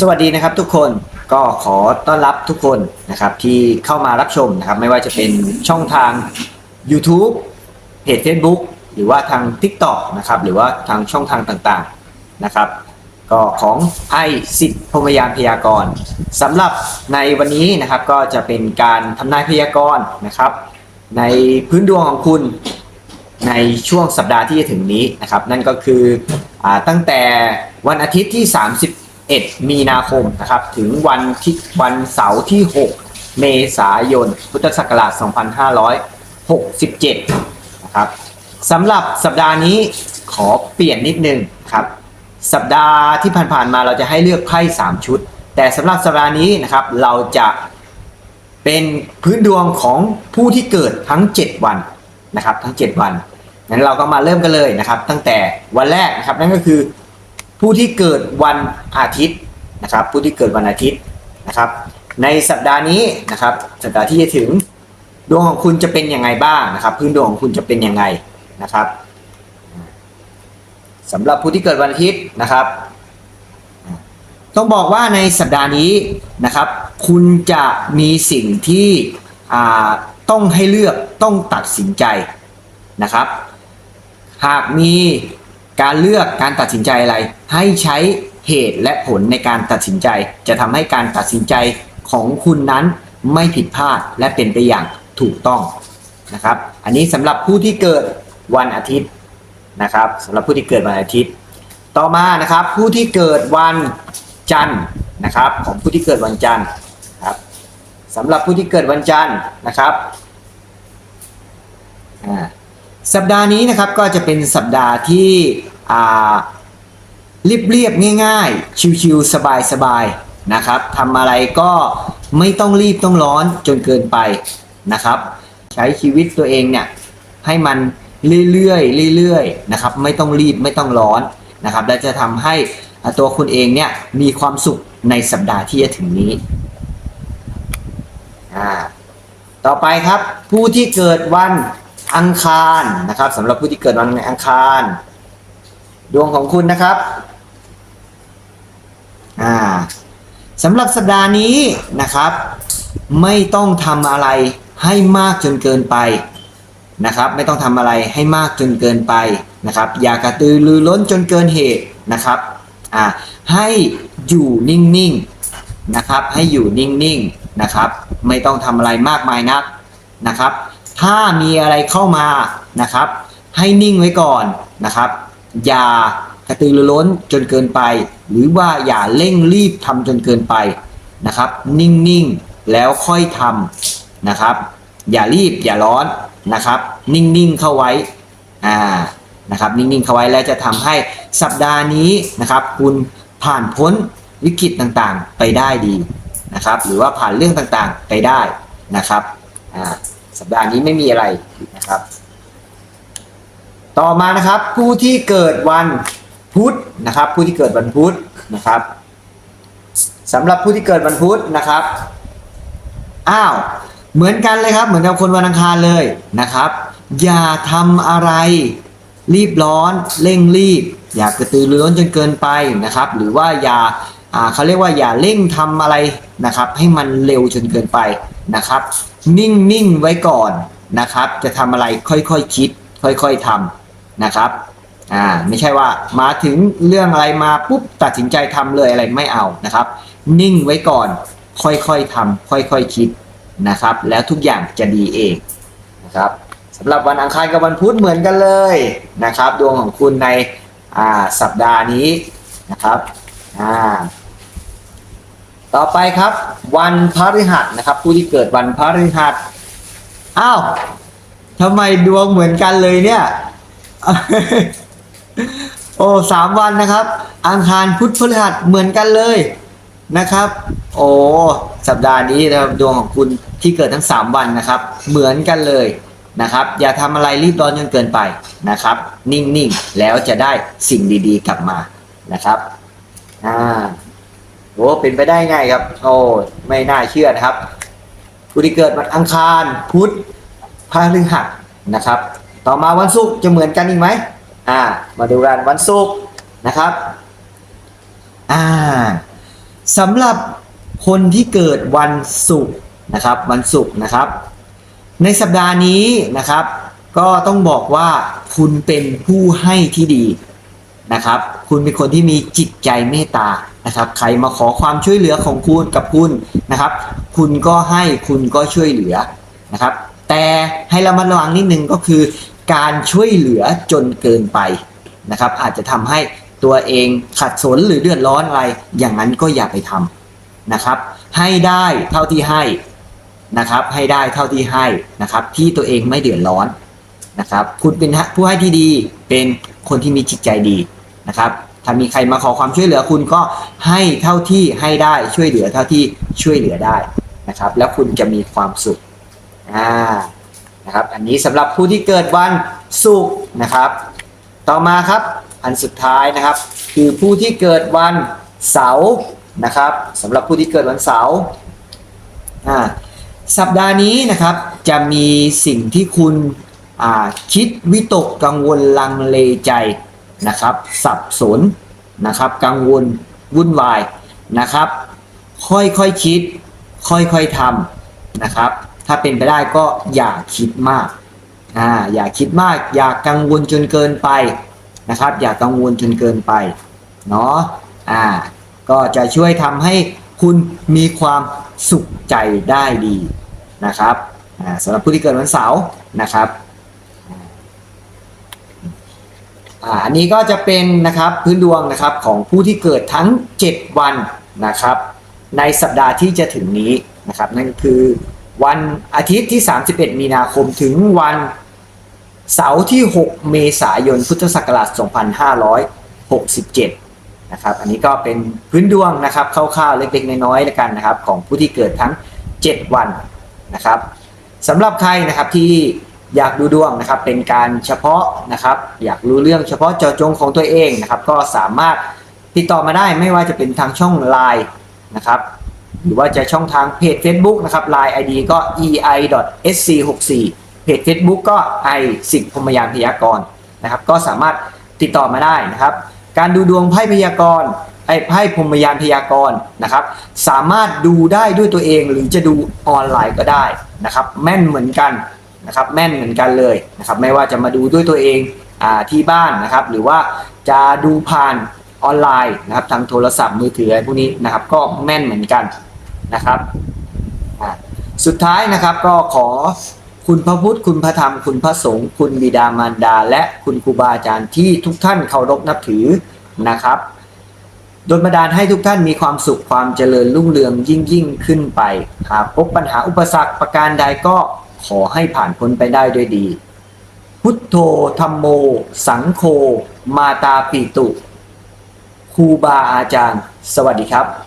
สวัสดีนะครับทุกคนก็ขอต้อนรับทุกคนนะครับที่เข้ามารับชมนะครับไม่ว่าจะเป็นช่องทาง YouTube เพจ Facebook หรือว่าทาง TikTok นะครับหรือว่าทางช่องทางต่างๆนะครับ ก็ของไอสิทธิพมยานพยากรณ์สำหรับในวันนี้นะครับก็จะเป็นการทำนายพยากรณ์นะครับ ในพื้นดวงของคุณในช่วงสัปดาห์ที่จะถึงนี้นะครับ นั่นก็คืออตั้งแต่วันอาทิตย์ที่ 1 มีนาคมนะครับ ถึงวันที่วันเสาร์ที่ 6 เมษายน พุทธศักราช 2567 นะครับสำหรับสัปดาห์นี้ขอเปลี่ยนนิดนึงครับ สัปดาห์ที่ผ่านๆมาเราจะให้เลือกไพ่ 3 ชุด แต่สำหรับสัปดาห์นี้นะครับ เราจะเป็นพื้นดวงของผู้ที่เกิดทั้ง 7 วันนะครับ ทั้ง 7 วันงั้นเราก็มาเริ่มกันเลยนะครับ ตั้งแต่วันแรกนะครับนั่นก็คือ ผู้ที่เกิดวันอาทิตย์นะครับ ผู้ที่เกิดวันอาทิตย์นะครับ ในสัปดาห์นี้นะครับ สัปดาห์ที่จะถึงดวงของคุณจะเป็นยังไงบ้างนะครับ พื้นดวงของคุณจะเป็นยังไงนะครับสำหรับผู้ที่เกิดวันอาทิตย์นะครับ ต้องบอกว่าในสัปดาห์นี้นะครับ คุณจะมีสิ่งที่อ่าต้องให้เลือกต้องตัดสินใจนะครับ หากมี การเลือกการตัดสินใจอะไร ให้ใช้เหตุและผลในการตัดสินใจ จะทำให้การตัดสินใจของคุณนั้นไม่ผิดพลาดและเป็นไปอย่างถูกต้องนะครับ อันนี้สำหรับผู้ที่เกิดวันอาทิตย์นะครับสำหรับผู้ที่เกิดวันอาทิตย์ ต่อมานะครับผู้ที่เกิดวันจันทร์นะครับ ของผู้ที่เกิดวันจันทร์ครับสำหรับผู้ที่เกิดวันจันทร์นะครับอ่า สัปดาห์นี้นะครับก็จะเป็นสัปดาห์ที่เรียบเรียบๆง่าย ๆ ชิวๆสบายๆนะครับทำอะไรก็ไม่ต้องรีบต้องร้อนจนเกินไปนะครับ ใช้ชีวิตตัวเองเนี่ยให้มันเรื่อยๆเรื่อยๆนะครับไม่ต้องรีบไม่ต้องร้อนนะครับ และจะทำให้ตัวคุณเองเนี่ยมีความสุขในสัปดาห์ที่จะถึงนี้อ่าต่อไปครับผู้ที่เกิดวัน อังคารนะครับสำหรับผู้ที่เกิดวันอังคาร ดวงของคุณนะครับอ่าสำหรับสัปดาห์นี้นะครับ ไม่ต้องทำอะไรให้มากจนเกินไปนะครับ ไม่ต้องทำอะไรให้มากจนเกินไปนะครับ อย่ากระตือรือร้นจนเกินเหตุนะครับอ่าให้อยู่นิ่งๆนะครับ ให้อยู่นิ่งๆนะครับ ไม่ต้องทำอะไรมากมายนักนะครับ ถ้ามีอะไรเข้ามานะครับ ให้นิ่งไว้ก่อนนะครับ อย่ากระตือรือร้นจนเกินไป หรือว่าอย่าเร่งรีบทำจนเกินไปนะครับ นิ่งๆแล้วค่อยทำนะครับ อย่ารีบอย่าร้อนนะครับ นิ่งๆเข้าไว้อ่านะครับ นิ่งๆเข้าไว้แล้วจะทำให้สัปดาห์นี้นะครับ คุณผ่านพ้นวิกฤตต่างๆไปได้ดีนะครับ หรือว่าผ่านเรื่องต่างๆไปได้นะครับอ่า สัปดาห์นี้ไม่มีอะไรนะครับ ต่อมานะครับผู้ที่เกิดวันพุธนะครับ ผู้ที่เกิดวันพุธนะครับสำหรับผู้ที่เกิดวันพุธนะครับอ้าวเหมือนกันเลยครับ เหมือนกับคนวันอังคารเลยนะครับ อย่าทำอะไร รีบร้อนเร่งรีบ อย่ากระตือรือร้นจนเกินไปนะครับ หรือว่าอย่าเขาเรียกว่าอย่าเร่งทำอะไรนะครับ ให้มันเร็วจนเกินไปนะครับ นิ่งๆไว้ก่อนนะครับ จะทำอะไรค่อยๆคคิด ค่อยๆทำนะครับอ่าไม่ใช่ว่ามาถึงเรื่องอะไรมาปุ๊บตัดสินใจทำเลยอะไรไม่เอานะครับ นิ่งไว้ก่อน ค่อยๆทำค่อยๆคคิดนะครับ แล้วทุกอย่างจะดีเองนะครับสำหรับวันอังคารกับวันพุธเหมือนกันเลยนะครับ ดวงของคุณในอ่าสัปดาห์นี้นะครับอ่า ต่อไปครับ วันพฤหัสนะครับ ผู้ที่เกิดวันพฤหัสอ้าวทำไมดวงเหมือนกันเลยเนี่ย โอ้สามวันนะครับ อังคารพุธพฤหัสเหมือนกันเลยนะครับ โอ้สัปดาห์นี้นะดวงของคุณที่เกิดทั้ง 3 วันนะครับ เหมือนกันเลยนะครับ อย่าทำอะไรรีบร้อนจนเกินไปนะครับ นิ่งๆ แล้วจะได้สิ่งดีๆ กลับมานะครับอ่า โอ้เป็นไปได้ไงครับ โอ้ไม่น่าเชื่อนะครับผู้ที่เกิดวันอังคารพุธพฤหัสนะครับ ต่อมาวันศุกร์จะเหมือนกันอีกไหมอ่า มาดูกันวันศุกร์นะครับอ่าสำหรับคนที่เกิดวันศุกร์นะครับวันศุกร์นะครับ ในสัปดาห์นี้นะครับ ก็ต้องบอกว่าคุณเป็นผู้ให้ที่ดี นะครับ คุณเป็นคนที่มีจิตใจเมตตานะครับ ใครมาขอความช่วยเหลือของคุณกับคุณนะครับ คุณก็ให้คุณก็ช่วยเหลือนะครับ แต่ให้ระมัดระวังนิดนึงก็คือ การช่วยเหลือจนเกินไปนะครับ อาจจะทำให้ตัวเองขัดสนหรือเดือดร้อนอะไร อย่างนั้นก็อย่าไปทำนะครับ ให้ได้เท่าที่ให้นะครับ ให้ได้เท่าที่ให้นะครับ ที่ตัวเองไม่เดือดร้อนนะครับ คุณเป็นผู้ให้ที่ดีเป็นคนที่มีจิตใจดี นะครับ ถ้ามีใครมาขอความช่วยเหลือคุณก็ให้เท่าที่ให้ได้ช่วยเหลือเท่าที่ช่วยเหลือได้นะครับ แล้วคุณจะมีความสุขอ่านะครับ อันนี้สำหรับผู้ที่เกิดวันศุกร์นะครับ ต่อมาครับอันสุดท้ายนะครับ คือผู้ที่เกิดวันเสาร์นะครับสำหรับผู้ที่เกิดวันเสาร์อ่าสัปดาห์นี้นะครับจะมีสิ่งที่คุณอ่าคิดวิตกกังวลลังเลใจ นะครับ สับสนนะครับ กังวลวุ่นวายนะครับ ค่อยๆคคิด ค่อยๆทำนะครับ ถ้าเป็นไปได้ก็อย่าคิดมากอ่าอย่าคิดมาก อย่ากังวลจนเกินไปนะครับ อย่ากังวลจนเกินไปเนาะอ่า ก็จะช่วยทำให้คุณมีความสุขใจได้ดีนะครับอ่าสำหรับผู้ที่เกิดวันเสาร์นะครับ อันนี้ก็จะเป็นนะครับพื้นดวงนะครับของผู้ที่เกิดทั้ง 7 วันนะครับ ในสัปดาห์ที่จะถึงนี้นะครับ นั่นคือวันอาทิตย์ที่ 31 มีนาคมถึงวันเสาร์ที่ 6 เมษายนพุทธศักราช 2567 นะครับ อันนี้ก็เป็นพื้นดวงนะครับคร่าวๆเล็กๆน้อยๆแล้วกันนะครับ ของผู้ที่เกิดทั้ง 7 วันนะครับสำหรับใครนะครับที่ อยากดูดวงนะครับเป็นการเฉพาะนะครับ อยากรู้เรื่องเฉพาะเจาะจงของตัวเองนะครับ ก็สามารถติดต่อมาได้ไม่ว่าจะเป็นทางช่อง Line นะครับหรือว่าจะช่องทางเพจ Facebook นะครับ Line ID ก็ ei.sc64 เพจ Facebook ก็ i สิพมยานพยากรณ์นะครับ ก็สามารถติดต่อมาได้นะครับ การดูดวงไพ่พยากรณ์ไอ้ไพ่พรมยานพยากรณ์นะครับ สามารถดูได้ด้วยตัวเองหรือจะดูออนไลน์ก็ได้นะครับ แม่นเหมือนกัน นะครับแม่นเหมือนกันเลยนะครับไม่ว่าจะมาดูด้วยตัวเองอที่บ้านนะครับ หรือว่าจะดูผ่านออนไลน์นะครับทางโทรศัพท์มือถืออะไรพวกนี้นะครับ ก็แม่นเหมือนกันนะครับสุดท้ายนะครับก็ขอคุณพระพุทธคุณพระธรรมคุณพระสงฆ์คุณบิดามารดา และคุณครูบาอาจารย์ที่ทุกท่านเคารพนับถือนะครับโดนบันดาลให้ทุกท่านมีความสุขความเจริญรุ่งเรืองยิ่งยิ่งขึ้นไปหากพบปัญหาอุปสรรคประการใดก็ ขอให้ผ่านพ้นไปได้ด้วยดี พุทโธธรรมโม สังโฆมาตาปิตุครูบาอาจารย์ สวัสดีครับ